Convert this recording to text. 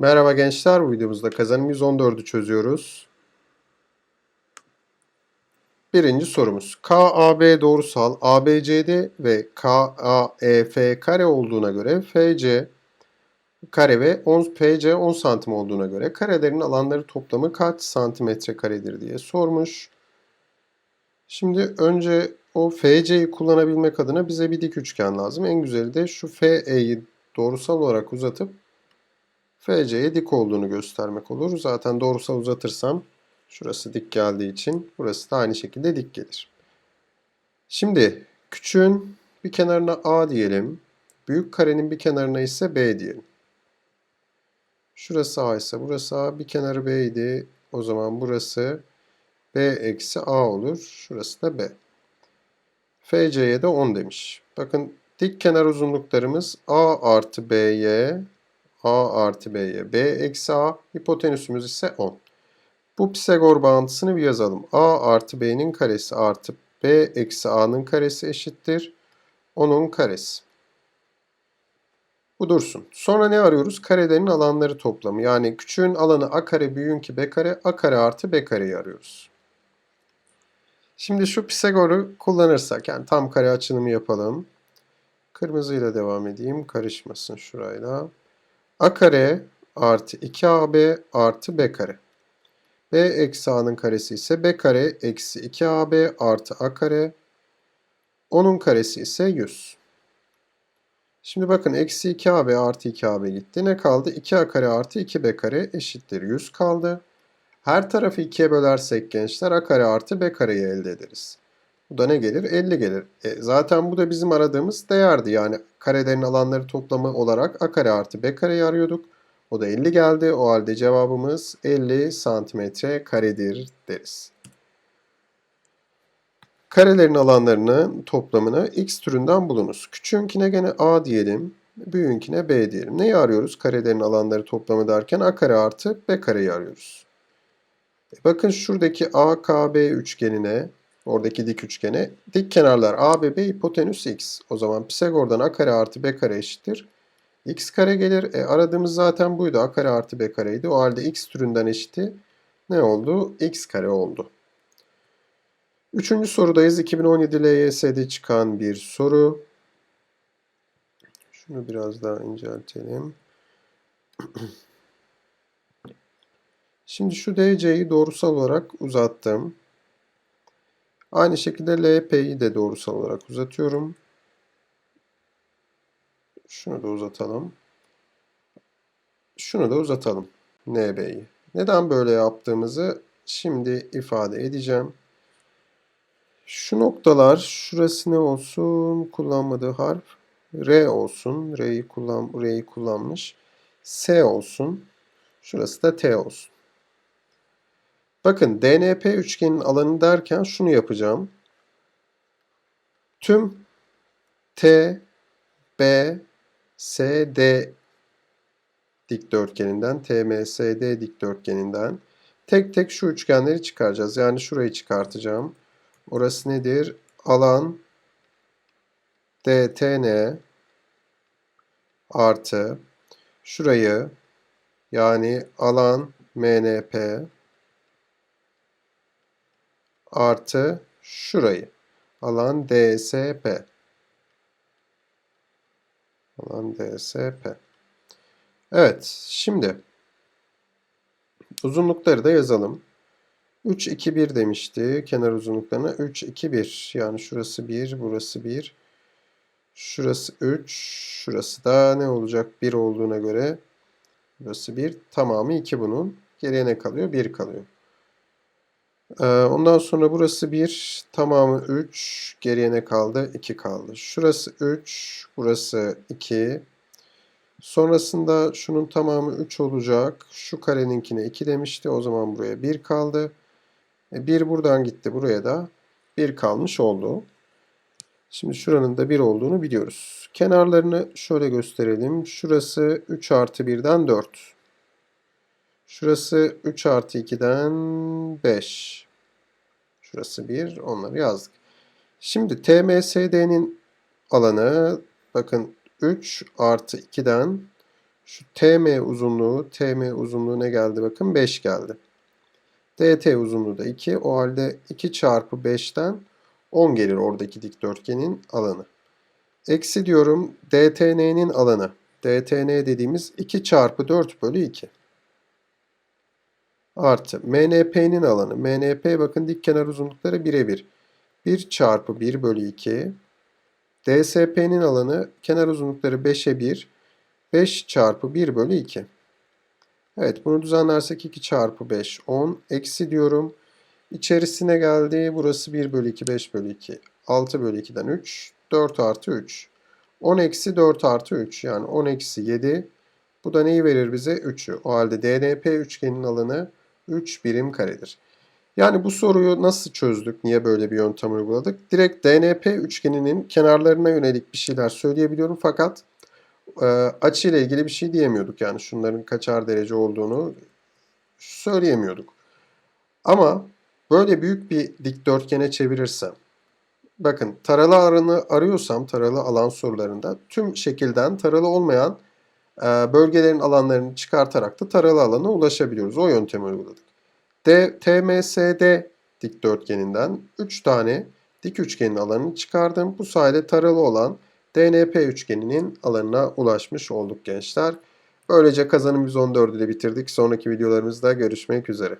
Merhaba gençler, bu videomuzda kazanım 114'ü çözüyoruz. Birinci sorumuz. KAB doğrusal ABCD ve KAEF kare olduğuna göre FC kare ve 10, PC 10 santim olduğuna göre karelerin alanları toplamı kaç santimetre karedir diye sormuş. Şimdi önce o FC'yi kullanabilmek adına bize bir dik üçgen lazım. En güzeli de şu FE'yi doğrusal olarak uzatıp FC'ye dik olduğunu göstermek olur. Zaten doğrusal uzatırsam şurası dik geldiği için burası da aynı şekilde dik gelir. Şimdi küçüğün bir kenarına A diyelim. Büyük karenin bir kenarına ise B diyelim. Şurası A ise burası A. Bir kenarı B idi. O zaman burası B eksi A olur. Şurası da B. FC'ye de 10 demiş. Bakın dik kenar uzunluklarımız A artı BY A artı B'ye B eksi A. Hipotenüsümüz ise 10. Bu Pisagor bağıntısını bir yazalım. A artı B'nin karesi artı B eksi A'nın karesi eşittir. 10'un karesi. Bu dursun. Sonra ne arıyoruz? Karelerin alanları toplamı. Yani küçüğün alanı A kare, büyüğünki B kare, A kare artı B kareyi arıyoruz. Şimdi şu Pisagor'u kullanırsak, yani tam kare açılımı yapalım. Kırmızıyla devam edeyim. Karışmasın şurayla. A kare artı 2AB artı B kare. B eksi A'nın karesi ise B kare eksi 2AB artı A kare. Onun karesi ise 100. Şimdi bakın eksi 2AB artı 2AB gitti. Ne kaldı? 2A kare artı 2B kare eşittir 100 kaldı. Her tarafı 2'ye bölersek gençler A kare artı B kareyi elde ederiz. Bu da ne gelir? 50 gelir. E, zaten bu da bizim aradığımız değerdi. Yani karelerin alanları toplamı olarak a kare artı b kareyi arıyorduk. O da 50 geldi. O halde cevabımız 50 santimetre karedir deriz. Karelerin alanlarının toplamını x türünden bulunuz. Küçüğünkine gene a diyelim. Büyüğünkine b diyelim. Neyi arıyoruz? Karelerin alanları toplamı derken a kare artı b kareyi arıyoruz. E bakın şuradaki AKB üçgenine Oradaki dik üçgene. Dik kenarlar A ve B hipotenüs x. O zaman Pisagor'dan A kare artı B kare eşittir. x kare gelir. E, aradığımız zaten buydu. A kare artı B kareydi. O halde x türünden eşiti ne oldu? x kare oldu. Üçüncü sorudayız. 2017 LYS'de çıkan bir soru. Şunu biraz daha inceltelim. Şimdi şu DC'yi doğrusal olarak uzattım. Aynı şekilde LP'yi de doğrusal olarak uzatıyorum. Şunu da uzatalım. Şunu da uzatalım. NB'yi. Neden böyle yaptığımızı şimdi ifade edeceğim. Şu noktalar, şurası ne olsun? Kullanmadığı harf. R olsun. R'yi kullan, R'yi kullanmış. S olsun. Şurası da T olsun. Bakın DNP üçgenin alanı derken şunu yapacağım. Tüm T, B, S, D dikdörtgeninden, TMSD dikdörtgeninden tek tek şu üçgenleri çıkaracağız. Yani şurayı çıkartacağım. Orası nedir? Alan DTN artı şurayı yani alan MNP artı şurayı. Alan DSP. Alan DSP. Evet, şimdi uzunlukları da yazalım. 3, 2, 1 demişti kenar uzunluklarına. 3, 2, 1. Yani şurası 1, burası 1. Şurası 3, şurası da ne olacak? 1 olduğuna göre burası 1. Tamamı 2 bunun. Geriye ne kalıyor? 1 kalıyor. Ee, ondan sonra burası 1, tamamı 3, geriye ne kaldı? 2 kaldı. Şurası 3, burası 2. Sonrasında şunun tamamı 3 olacak. Şu kareninkine 2 demişti. O zaman buraya 1 kaldı. 1 e, buradan gitti. Buraya da 1 kalmış oldu. Şimdi şuranın da 1 olduğunu biliyoruz. Kenarlarını şöyle gösterelim. Şurası 3 artı 1'den 4. Şurası 3 artı 2'den 5. Şurası 1. Onları yazdık. Şimdi TMSD'nin alanı bakın 3 artı 2'den Şu TM uzunluğu, TM uzunluğu ne geldi bakın 5 geldi. DT uzunluğu da 2. O halde 2 çarpı 5'ten 10 gelir oradaki dikdörtgenin alanı. Eksi diyorum DTN'nin alanı. DTN dediğimiz 2 çarpı 4 bölü 2. Artı MNP'nin alanı. MNP bakın dik kenar uzunlukları birebir. 1 çarpı 1 bölü 2. DSP'nin alanı kenar uzunlukları 5'e 1. 5 çarpı 1 bölü 2. Evet bunu düzenlersek 2 çarpı 5 10. Eksi diyorum. İçerisine geldi. Burası 1 bölü 2 5 bölü 2. 6 bölü 2'den 3. 4 artı 3. 10 eksi 4 artı 3 yani 10 eksi 7. Bu da neyi verir bize? 3'ü. O halde DNP üçgenin alanı 3 birim karedir. Yani bu soruyu nasıl çözdük? Niye böyle bir yöntem uyguladık? Direkt DNP üçgeninin kenarlarına yönelik bir şeyler söyleyebiliyorum fakat e, açı ile ilgili bir şey diyemiyorduk. Yani şunların kaçar derece olduğunu söyleyemiyorduk. Ama böyle büyük bir dikdörtgene çevirirsem bakın taralı alanı arıyorsam taralı alan sorularında tüm şekilden taralı olmayan bölgelerin alanlarını çıkartarak da taralı alana ulaşabiliyoruz. O yöntemi uyguladık. D, TMSD dikdörtgeninden 3 tane dik üçgenin alanını çıkardım. Bu sayede taralı olan DNP üçgeninin alanına ulaşmış olduk gençler. Böylece kazanım 114'ü de bitirdik. Sonraki videolarımızda görüşmek üzere.